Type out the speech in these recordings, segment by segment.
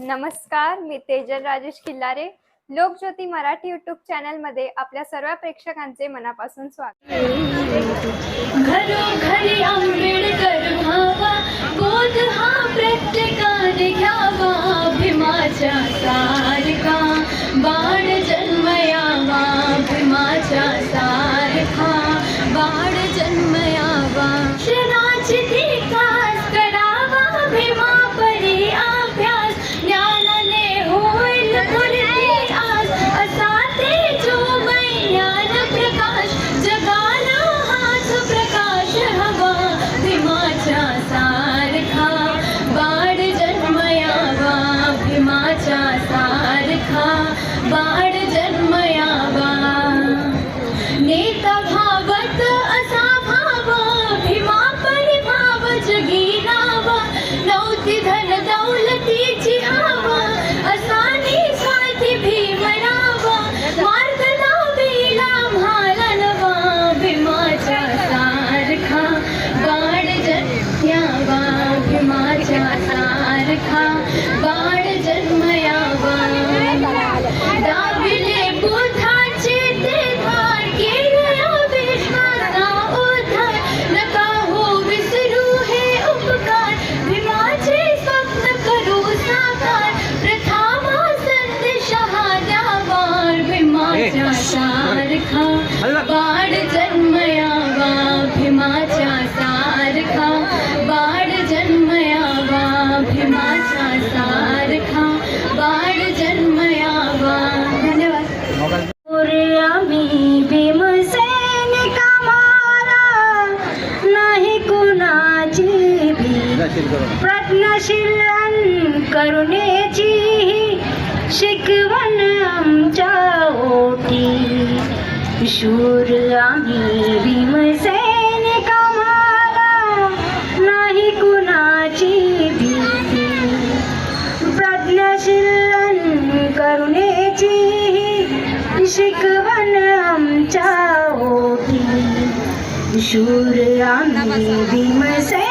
नमस्कार मी तेजल राजेश खिल्लारे. लोकज्योती मराठी युट्यूब चॅनलमध्ये आपल्या सर्व प्रेक्षकांचे मनापासून स्वागत. घरोघरी माझी प्रज्ञाशील करुणेची शिकवण आमच्या ओटी. शूर आम्ही भीमसेन कमाला नाही कुणाची भीती. प्रज्ञाशील करुणेची शिकवण आमच्या Shuri Anni Dima Say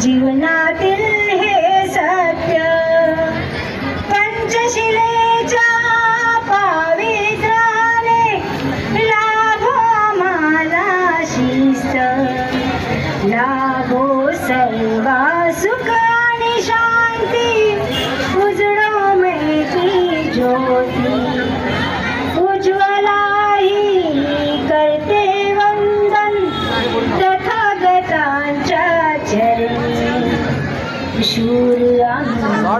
जीवनातील हे सत्य. पंचशिलेच्या पावित्राने लाभो मला शिस्त. लाभो सौ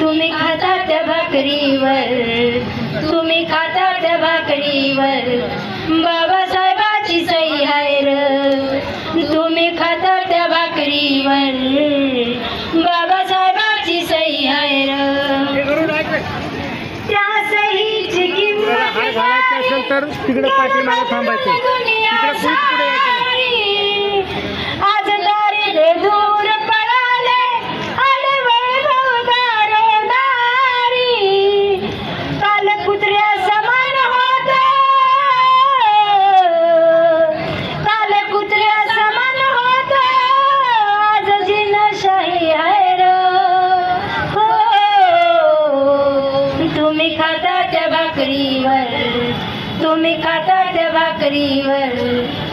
तुम्ही खाता त्या भाकरीवर तुम्ही खाता त्या भाकरीवर. बाबासाहेबाची सई र. तुम्ही खाता त्या भाकरीवर बाबासाहेबाची सई आहे त्या सहीची किंमत तिकडे पाठी मला थांबायचं. त्या भाकरीवर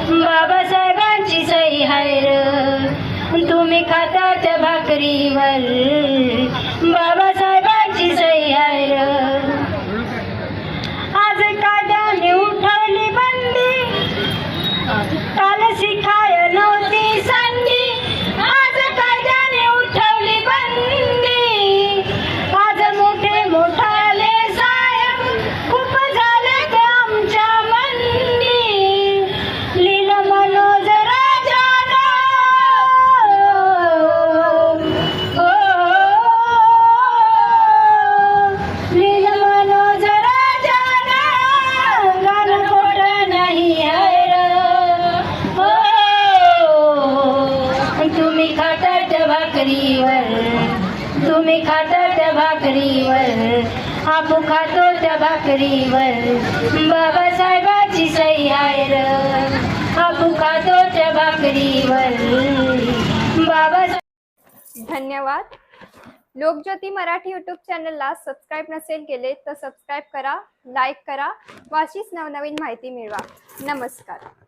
बाबासाहेबांची सही हायर र. तुम्ही खाता त्या भाकरीवर बाबासाहेबांची सही हायर भाकरीवर. तुम्ही खाता त्या भाकरीवर. आपू खातो त्या भाकरीवर. बाबासाहेबाची सई आहे र. आपू खातो त्या भाकरीवर. बाबा धन्यवाद. लोकज्योती मराठी यूट्यूब चॅनलला सबस्क्राईब नसेल केले तर सबस्क्राईब करा लाईक करा व अशीच नवनवीन माहिती मिळवा. नमस्कार.